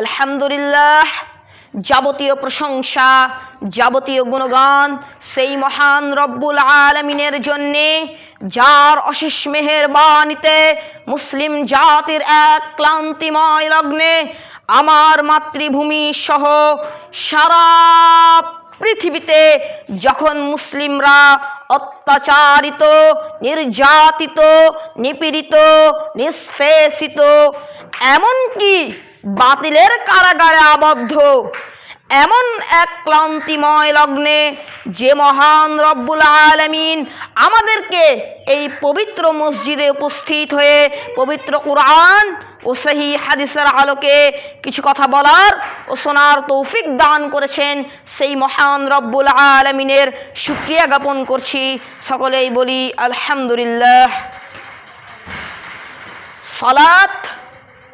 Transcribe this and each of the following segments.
আলহামদুলিল্লাহ, যাবতীয় প্রশংসা, যাবতীয় গুণগান সেই মহান রব্বুল আলমিনের জন্যে, যার অশেষ মেহেরবানিতে মুসলিম জাতির এক ক্লান্তিময় লগ্নে আমার মাতৃভূমি সহ সারা পৃথিবীতে যখন মুসলিমরা অত্যাচারিত, নির্যাতিত, নিপীড়িত নিষ্পেষিত এমনকি বাতিলের কারাগারে আবদ্ধ। এমন এক ক্লান্তিময় লগ্নে যে মহান রব্বুল আলমিন আমাদেরকে এই পবিত্র মসজিদে উপস্থিত হয়ে পবিত্র কোরআন ও সেই হাদিসের আলোকে কিছু কথা বলার ও শোনার তৌফিক দান করেছেন সেই মহান রব্বুল আলমিনের সুক্রিয়া জ্ঞাপন করছি। সকলেই বলি, আলহামদুলিল্লাহ। সালাত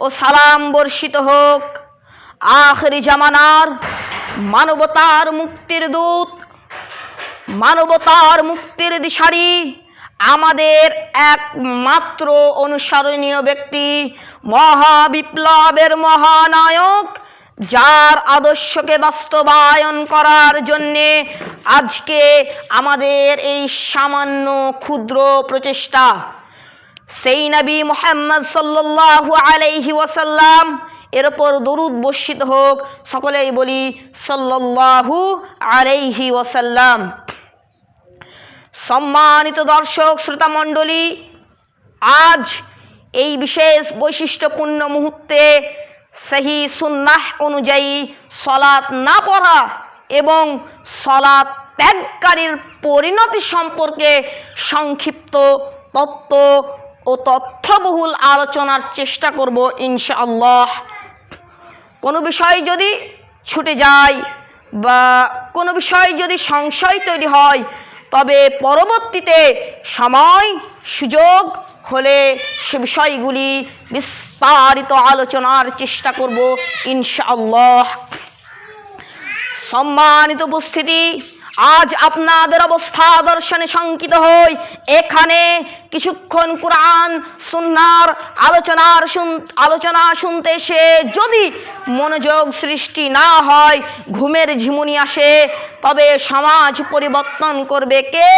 ও সালাম বর্ষিত হোক। আখরি জামানার মানবতার মুক্তির দূত, মানবতার মুক্তির দিশারি, আমাদের একমাত্র অনুসরণীয় ব্যক্তি, মহাবিপ্লবের মহানায়ক, যার আদর্শকে বাস্তবায়ন করার জন্যে আজকে আমাদের এই সামান্য ক্ষুদ্র প্রচেষ্টা সেই নবী মোহাম্মদ সাল্লাল্লাহু আলাইহি ওয়াসাল্লাম এর ওপর দরুদ বর্ষিত হোক, সকলেই বলি সাল্লাল্লাহু আলাইহি ওয়াসাল্লাম। সম্মানিত দর্শক শ্রোতা মণ্ডলী আজ এই বিশেষ বৈশিষ্ট্যপূর্ণ মুহূর্তে সেই সুন্নাহ অনুযায়ী সলাৎ না পড়া এবং সলাৎ ত্যাগকারীর পরিণতি সম্পর্কে সংক্ষিপ্ত তত্ত্ব ও তথ্যবহুল আলোচনার চেষ্টা করব ইনশাআল্লাহ। কোনো বিষয় যদি ছুটে যায় বা কোনো বিষয় যদি সংশয় তৈরি হয়, তবে পরবর্তীতে সময়, সুযোগ হলে সে বিষয়গুলি বিস্তারিত আলোচনার চেষ্টা করব ইনশাআল্লাহ। সম্মানিত উপস্থিতি আজ আপনাদের অবস্থা দর্শনে শঙ্কিত হই। এখানে কিছুক্ষণ কোরআন, সুন্নার আলোচনার আলোচনা শুনতে এসে যদি মনোযোগ সৃষ্টি না হয়, ঘুমের ঝিমুনি আসে, তবে সমাজ পরিবর্তন করবে কে?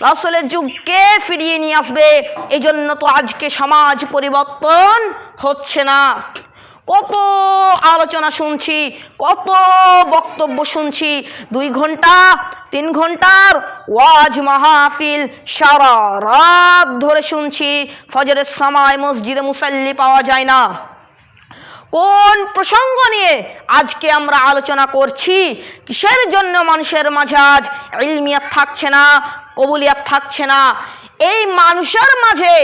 রাসলের যুগকে ফিরিয়ে নিয়ে আসবে? এই জন্য তো আজকে সমাজ পরিবর্তন হচ্ছে না। কত আলোচনা শুনছি, কত বক্তব্য শুনছি। দুই ঘণ্টা, তিন ঘণ্টার ওয়াজ মাহফিল সারা রাত ধরে শুনছি, ফজরের সময় মসজিদে মুসাল্লি পাওয়া যায় না। কোন প্রসঙ্গ নিয়ে আজকে আমরা আলোচনা করছি? কিসের জন্য মানুষের মাঝে আজ ইলমিয়াত থাকছে না, কবুলিয়াত থাকছে না? এই মানুষের মাঝে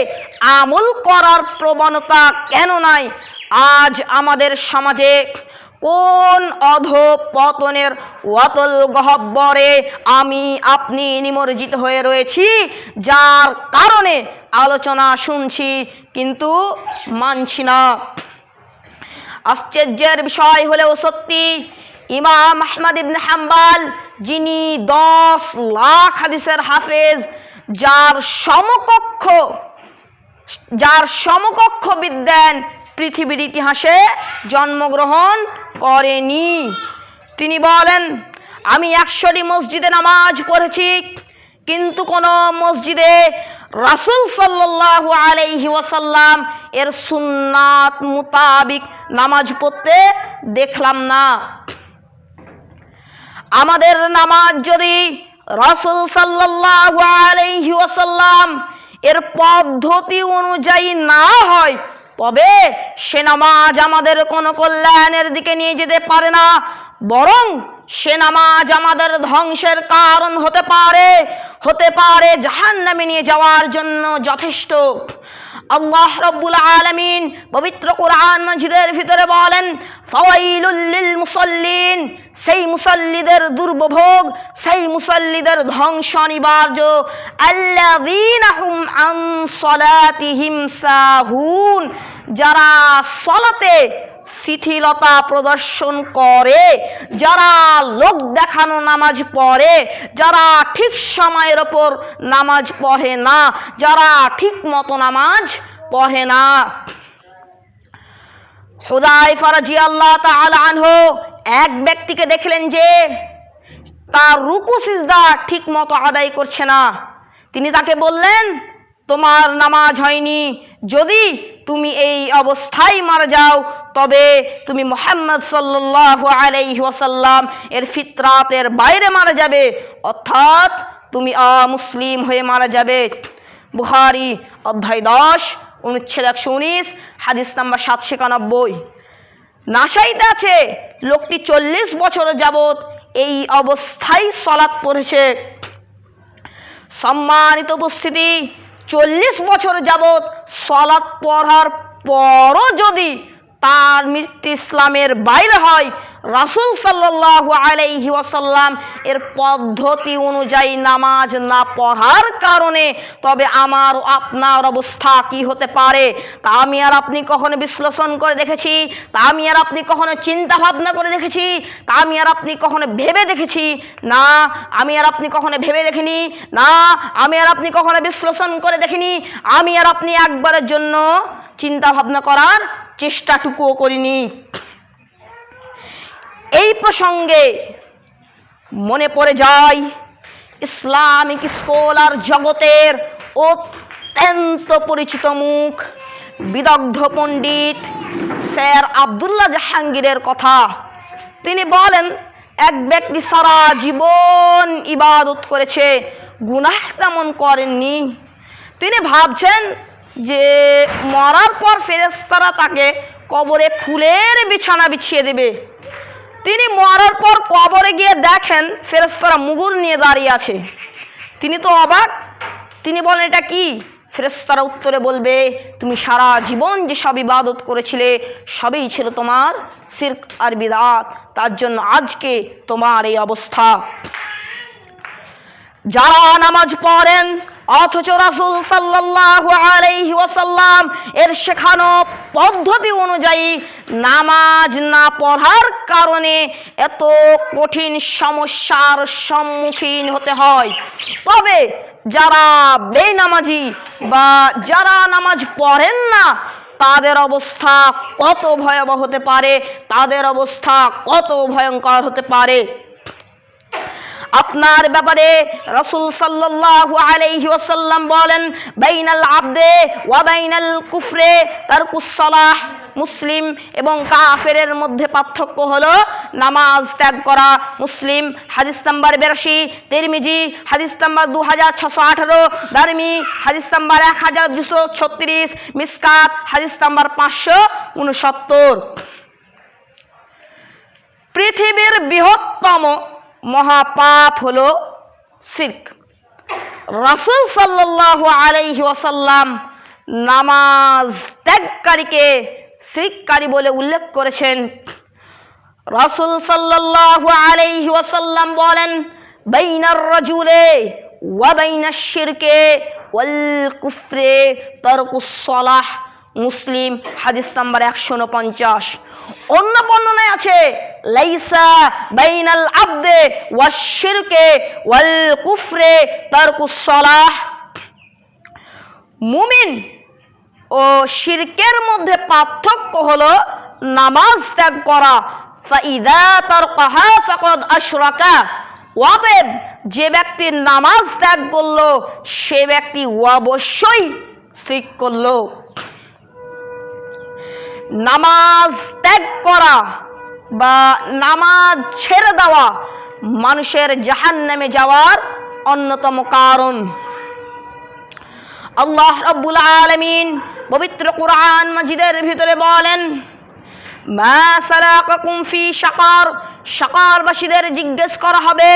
আমল করার প্রবণতা কেন নাই? আজ আমাদের সমাজে কোন অধপতনের অতল গহব্বরে আমি আপনি নিমজ্জিত হয়ে রয়েছি, যার কারণে আলোচনা শুনছি কিন্তু মানছি না। আশ্চর্যের বিষয় হলেও সত্যি, ইমাম আহমদ ইবনে হাম্বাল, যিনি দশ লাখ হাদিসের হাফেজ, যার সমকক্ষ যার সমকক্ষ বিদ্যান পৃথিবীর ইতিহাসে জন্মগ্রহণ করেনি। তিনি বলেন, আমি একশোটি মসজিদে নামাজ পড়েছি, কিন্তু কোনো মসজিদে রাসুল সাল্লাল্লাহু আলাইহি ওয়াসাল্লাম এর সুন্নাত মুতাবিক নামাজ পড়তে দেখলাম না। আমাদের নামাজ যদি রাসুল সাল্লাল্লাহু আলাইহি ওয়াসাল্লাম এর পদ্ধতি অনুযায়ী না হয় তবে সে নামাজ আমাদের কোনো কল্যাণের দিকে নিয়ে যেতে পারে না, বরং সে নামাজ আমাদের ধ্বংসের কারণ হতে পারে হতে পারে জাহান্নামে নিয়ে যাওয়ার জন্য যথেষ্ট। আল্লাহ রব্বুল আলমিন পবিত্র কোরআন মসজিদের ভিতরে বলেন, ফাওয়াইলুল মুসল্লিন সেই মুসল্লিদের দুর্ভোগ, সেই মুসল্লিদের ধ্বংস অনিবার্য। সাহুন, যারা সলাতে শিথিলতা প্রদর্শন করে, যারা লোক দেখানো নামাজ পড়ে, যারা ঠিক সময়ের ওপর নামাজ পড়ে না, যারা ঠিক মতো নামাজ পড়ে না। হুদাই ফরাজি আল্লাহ আনহু এক ব্যক্তিকে দেখলেন যে তার রুকু, সিজদা ঠিক মতো আদায় করছে না। তিনি তাকে বললেন, তোমার নামাজ হয়নি। যদি তুমি এই অবস্থায় মারা যাও তবে তুমি মোহাম্মদ সাল্লাহ আলাইহি ওয়াসাল্লাম এর ফিতরাতের বাইরে মারা যাবে। অর্থাৎ তুমি অমুসলিম হয়ে মারা যাবে। বুহারি অধ্যায় দশ, অনুচ্ছেদ একশো উনিশ, হাদিস নাম্বার সাতশো একানব্বই। নাসাইতে আছে, লোকটি চল্লিশ বছর যাবৎ এই অবস্থায় সলাৎ পড়েছে। সম্মানিত উপস্থিতি, চল্লিশ বছর যাবৎ সলাৎ পড়ার পরও যদি তার মৃত্যু ইসলামের বাইরে হয়। রাসুল সাল্লাহ আলাইহি ওয়াসাল্লাম এর পদ্ধতি অনুযায়ী নামাজ না পড়ার কারণে, তবে আমার আপনার অবস্থা কি হতে পারে তা আমি আর আপনি কখনো বিশ্লেষণ করে দেখেছি, তা আমি আর আপনি কখনো চিন্তা ভাবনা করে দেখেছি, তা আমি আর আপনি কখনো ভেবে দেখেছি। না, আমি আর আপনি কখনো ভেবে দেখিনি। না, আমি আর আপনি কখনো বিশ্লেষণ করে দেখিনি। আমি আর আপনি একবারের জন্য চিন্তা ভাবনা করার চেষ্টাটুকুও করিনি। এই প্রসঙ্গে মনে পড়ে যায়, ইসলামিক স্কলার জগতের অত্যন্ত পরিচিত মুখ, বিদগ্ধ পণ্ডিত স্যার আবদুল্লাহ জাহাঙ্গীরের কথা। তিনি বলেন, এক ব্যক্তি সারা জীবন ইবাদত করেছে, গুনাহ তেমন করেননি। তিনি ভাবছেন যে মরার পর ফেরেস্তারা তাকে কবরে ফুলের বিছানা বিছিয়ে দেবে। তিনি মরার পর কবরে গিয়ে দেখেন ফেরেস্তারা মুগুর নিয়ে দাঁড়িয়ে আছে। তিনি তো অবাক। তিনি বলেন, এটা কি? ফেরেস্তারা উত্তরে বলবে, তুমি সারা জীবন যে সব ইবাদত করেছিলে, সবই ছিল তোমার সির্ক আর বিদাত। তার জন্য আজকে তোমার এই অবস্থা। যারা নামাজ পড়েন অথচ রাসূল সাল্লাল্লাহু আলাইহি ওয়াসাল্লাম এর শেখানো পদ্ধতি অনুযায়ী নামাজ না পড়ার কারণে এত কঠিন সমস্যার সম্মুখীন হতে হয়। তবে যারা বেনামাজি বা যারা নামাজ পড়েন না, তাদের অবস্থা কত ভয়াবহ হতে পারে? তাদের অবস্থা কত ভয়ঙ্কর হতে পারে? আপনার ব্যাপারে রসুল সাল্লাল্লাহু আলাইহি ওয়াসাল্লাম বলেন, বাইনাল আব্দে ওয়া বাইনাল কুফরে তারকুস সালাহ। মুসলিম এবং কাফেরের মধ্যে পার্থক্য হলো নামাজ ত্যাগ করা মুসলিম। হাদিস নাম্বার বিরাশি, তিরমিজি, হাদিস নাম্বার দু হাজার ছশো আঠারো, দারমি, হাদিস নাম্বার এক হাজার দুশো ছত্রিশ, মিসকাত, হাদিস নাম্বার পাঁচশো উনসত্তর। পৃথিবীর বৃহত্তম মহাপাপ হল শির্ক। রাসূল সাল্লাল্লাহু আলাইহি ওয়াসাল্লাম নামাজ ত্যাগকারীকে শিরককারী বলে উল্লেখ করেছেন। রাসূল সাল্লাল্লাহু আলাইহি ওয়াসাল্লাম বলেন, বাইনার রাজুলে ওয়া বাইনাশ শিরকে ওয়াল কুফরে তারকুস সালাহ। মুসলিম হাদিস নাম্বার একশো উনপঞ্চাশ। অন্য বর্ণনায় আছে লাইসা বাইনাল আবদে ওয়াশিরকে ওয়াল কুফরে তারকুস সালাহ। মুমিন ও শিরকের মধ্যে পার্থক্য হলো নামাজ ত্যাগ করা। ফাইদা তারকাহা ফাকাদ আশরাকা। ওয়াবেব যে ব্যক্তি নামাজ ত্যাগ করল, সে ব্যক্তি অবশ্যই শিরক করল। নামাজ ত্যাগ করা বা নামাজ ছেড়ে দেওয়া মানুষের জাহান নামে যাওয়ার অন্যতম কারণ। আল্লাহ রব্বুল আলমিন পবিত্র কোরআন মাজিদের ভিতরে বলেন ফি সাকার সাকারবাসীদের জিজ্ঞেস করা হবে,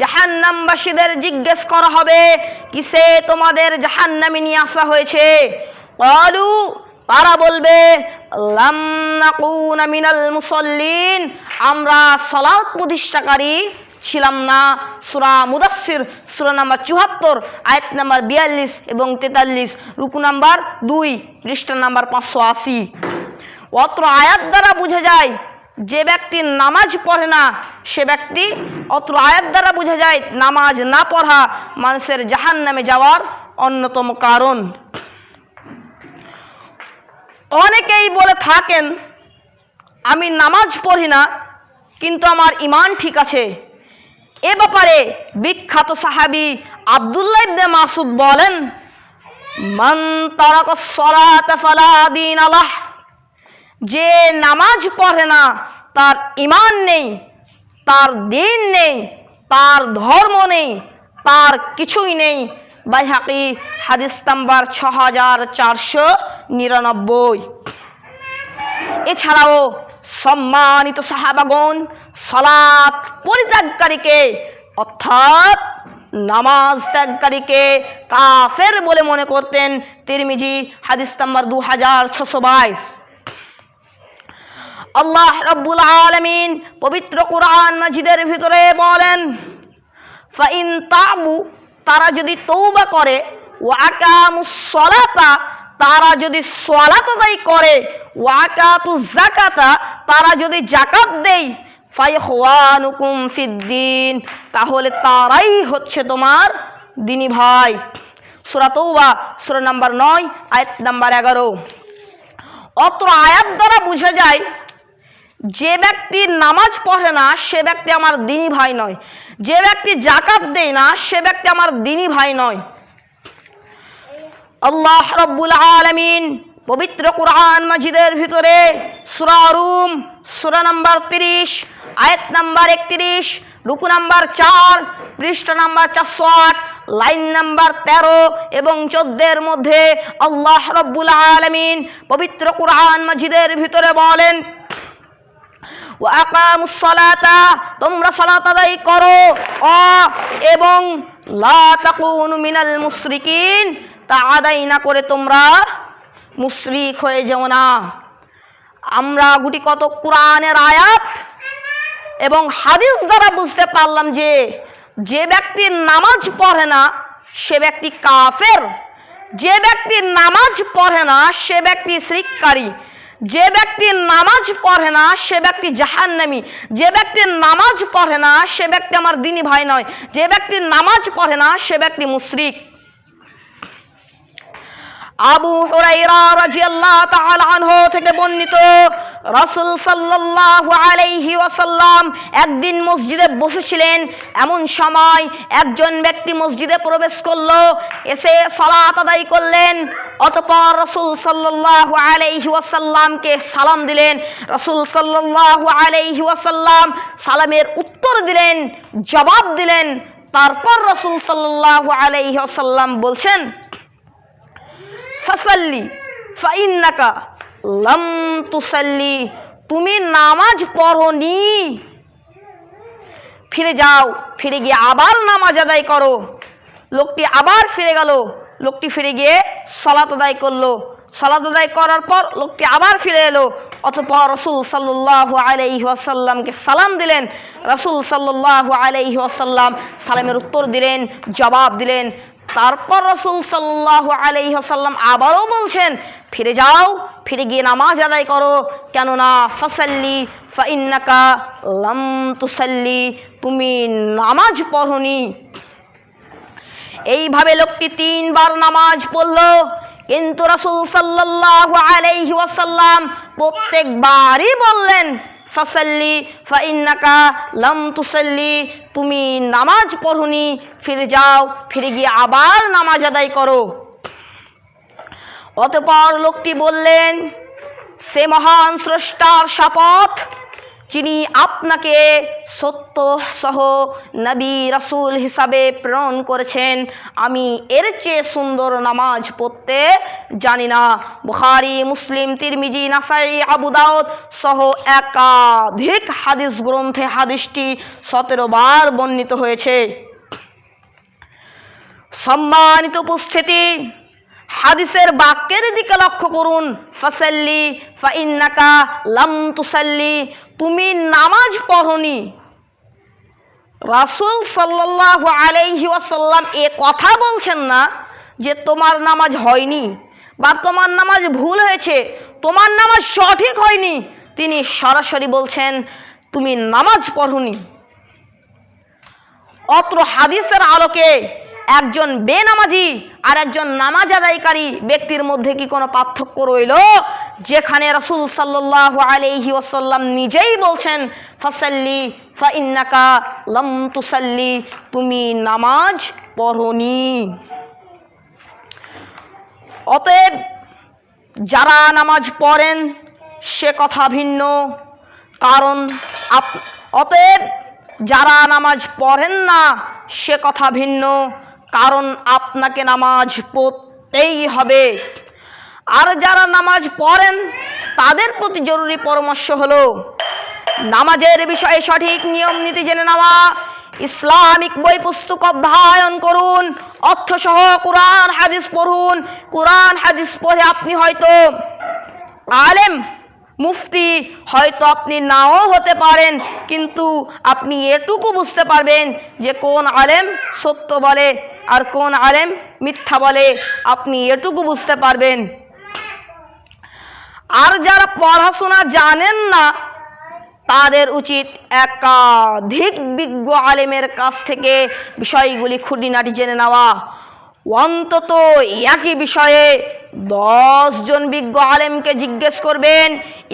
জাহান্নামবাসীদের জিজ্ঞেস করা হবে, কিসে তোমাদের জাহান্নামে নিয়ে আসা হয়েছে? অলু তারা বলবে মিনাল মুসল্লিন। আমরা সলাৎ প্রতিষ্ঠাকারী ছিলাম না। সুরা মুদাসির সুরা নাম্বার চুয়াত্তর, আয়াত নাম্বার বিয়াল্লিশ এবং তেতাল্লিশ। রুকু নাম্বার দুই, পৃষ্ঠা নাম্বার পাঁচশো আশি। অত্র আয়াত দ্বারা বুঝে যায়, যে ব্যক্তি নামাজ পড়ে না, সে ব্যক্তি অত্র আয়াত দ্বারা বুঝে যায়, নামাজ না পড়া মানুষের জাহান নামে যাওয়ার অন্যতম কারণ। অনেকেই বলে থাকেন, আমি নামাজ পড়ি না, কিন্তু আমার ইমান ঠিক আছে। এ ব্যাপারে বিখ্যাত সাহাবি আবদুল্লাহ ইবনে মাসুদ বলেন, মান তারাকা সলাতা ফালা দিন আলাহ যে নামাজ পড়ে না, তার ইমান নেই, তার দিন নেই, তার ধর্ম নেই, তার কিছুই নেই। বাইহাকি, হাদিস নাম্বার ছ হাজার চারশো নিরানব্বই। এছাড়াও সম্মানিত সাহাবাগণ, সালাত পরিত্যাগকারীকে, অর্থাৎ নামাজ ত্যাগকারীকে কাফের বলে মনে করতেন তিরমিজি, হাদিস নাম্বার দু হাজার ছশো বাইশ। আল্লাহ রব্বুল আলমিন পবিত্র কোরআন মাজিদের ভিতরে বলেন ফাইন তারা যদি তৌবা করে ওয়াকামু সলাতা তারা যদি সলাত করে ওয়াকাতু জাকাতা তারা যদি জাকাত দেয় ফাইখানুকুম ফিদ্দিন, তাহলে তারাই হচ্ছে তোমার দিনী ভাই। সূরা তৌবা সূরা নাম্বার নয়, আয়াত নাম্বার এগারো। অত্র আয়াত দ্বারা বোঝা যায়, যে ব্যক্তি নামাজ পড়ে না, সে ব্যক্তি আমার দিনী ভাই নয়। যে ব্যক্তি জাকাত দেয় না, সে ব্যক্তি আমার দিনী ভাই নয়। আল্লাহ রব্বুল আলমিন পবিত্র কোরআন মাজিদের ভিতরে সুরা রুম, সুরা নাম্বার তিরিশ, আয়াত নাম্বার একত্রিশ, রুকু নাম্বার চার, পৃষ্ঠ নাম্বার চারশো আট, লাইন নাম্বার তেরো এবং চোদ্দের মধ্যে আল্লাহ রব্বুল আলমিন পবিত্র কোরআন মাজিদের ভিতরে বলেন ওয়াকামুসসালাতা তোমরা সালাত আদায় করো। অ, এবং লা তাকুনু মিনাল মুশরিকিন, তা আদায় না করে তোমরা মুশরিক হয়ে যেও না। আমরা গুটি কত কোরআনের আয়াত এবং হাদিস দ্বারা বুঝতে পারলাম যে যে ব্যক্তি নামাজ পড়ে না, সে ব্যক্তি কাফের। যে ব্যক্তি নামাজ পড়ে না, সে ব্যক্তি শ্রিককারী যে ব্যক্তি নামাজ পড়ে না, সে ব্যক্তি জাহান্নামী। যে ব্যক্তি নামাজ পড়ে না, সে ব্যক্তি আমার দিনই ভাই নয়। যে ব্যক্তি নামাজ পড়ে না, সে ব্যক্তি মুশরিক। আবু হরাই রাজিয়াল্লাহ তাআলা আনহু থেকে বর্ণিত রাসূল সাল্লাল্লাহু আলাইহি ওয়াসাল্লাম একদিন মসজিদে বসেছিলেন। এমন সময় একজন ব্যক্তি মসজিদে প্রবেশ করল, এসে সালাত আদায় করলেন। অতপর রসুল সাল্লাল্লাহু আলাইহি ওয়াসাল্লামকে সালাম দিলেন। রসুল সাল্লাল্লাহু আলাইহি ওয়াসাল্লাম সালামের উত্তর দিলেন, জবাব দিলেন। তারপর রসুল সাল্লাল্লাহু আলাইহি ওয়াসাল্লাম বলছেন, ফসল্লি, ফাইন্নাকা লাম তুসাল্লি, তুমি নামাজ পড়নি। ফিরে যাও, ফিরে গিয়ে আবার নামাজ আদায় করো। লোকটি আবার ফিরে গেল, লোকটি ফিরে গিয়ে সলাত আদায় করল। সলাত আদায় করার পর লোকটি আবার ফিরে এলো, অতপর রসুল সাল্লাহ আলাইহি ওয়াসাল্লামকে সালাম দিলেন। রসুল সাল্লাহ আলাইহি ওয়াসাল্লাম সালামের উত্তর দিলেন, জবাব দিলেন তারপর রসুল সাল্লাহ আলাইসাল্লাম আবারও বলছেন, ফিরে যাও, ফিরে গিয়ে নামাজ আদায় করো। কেননা ফসাল্লি ফাইন্নাকা লাম তুসাল্লি, তুমি নামাজ পড়নি। এইভাবে লোকটি তিনবার নামাজ পড়ল, কিন্তু রসুল সাল্লাহ আলাইহি ওয়াসাল্লাম প্রত্যেকবারই বললেন ফাসাল্লি, ফাইন্নাকা লম তুসাল্লি, তুমি নামাজ পড়ুনি, ফিরে যাও, ফিরে গিয়ে আবার নামাজ আদায় করো। অতপর লোকটি বললেন, সে মহান স্রষ্টার শপথ যিনি আপনাকে সত্য সহ নবী রসুল হিসাবে প্রেরণ করেছেন, আমি এর চেয়ে সুন্দর নামাজ পড়তে জানি না। বুখারি, মুসলিম, তিরমিজি, নাসাই, আবু দাউদ সহ একাধিক হাদিস গ্রন্থে হাদিসটি সতেরো বার বর্ণিত হয়েছে। সম্মানিত উপস্থিতি, হাদিসের বাক্যের দিকে লক্ষ্য করুন। ফাসাল্লি, ফাইন্নাকা লাম তুসাল্লি তুমি নামাজ পড়নি। রাসূল সাল্লাল্লাহু আলাইহি ওয়াসাল্লাম এ কথা বলছেন না যে তোমার নামাজ হয়নি বা তোমার নামাজ ভুল হয়েছে, তোমার নামাজ সঠিক হয়নি। তিনি সরাসরি বলছেন, তুমি নামাজ পড়নি। অত্র হাদিসের আলোকে একজন বেনামাজি আর একজন নামাজ আদায়কারী ব্যক্তির মধ্যে কি কোনো পার্থক্য রইল? যেখানে রসুল সাল্লাহ আলাইহি ওয়াসাল্লাম নিজেই বলছেন, ফসল্লি ফাইন্নাকা লম তুসাল্লি তুমি নামাজ পড়নি। অতএব যারা নামাজ পড়েন, সে কথা ভিন্ন। কারণ অতএব যারা নামাজ পড়েন না, সে কথা ভিন্ন। কারণ আপনাকে নামাজ পড়তেই হবে। আর যারা নামাজ পড়েন, তাদের প্রতি জরুরি পরামর্শ হলো, নামাজের বিষয়ে সঠিক নিয়ম নীতি জেনে নেওয়া, ইসলামিক বই পুস্তক অধ্যয়ন করুন, অর্থসহ কোরআন, হাদিস পড়ুন। কোরআন, হাদিস পড়ে আপনি হয়তো আলেম, মুফতি, হয়তো আপনি নাও হতে পারেন, কিন্তু আপনি এটুকু বুঝতে পারবেন যে কোন আলেম সত্য বলে আর কোন আলেম মিথ্যা বলে। আপনি এটুকু বুঝতে পারবেন। আর যারা পড়াশোনা জানেন না, তাদের উচিত একাধিক বিজ্ঞ আলেমের কাছ থেকে বিষয়গুলি খুঁটিনাটি জেনে নেওয়া। অন্তত একই বিষয়ে জন বিজ্ঞ আলেমকে জিজ্ঞেস করবেন,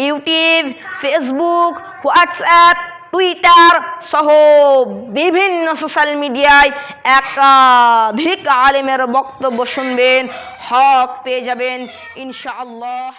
ইউটিউব, ফেসবুক, হোয়াটসঅ্যাপ, টুইটার সহ বিভিন্ন সোশ্যাল মিডিয়ায় একাধিক আলেমের বক্তব্য শুনবেন, হক পেয়ে যাবেন, ইনশাআল্লাহ।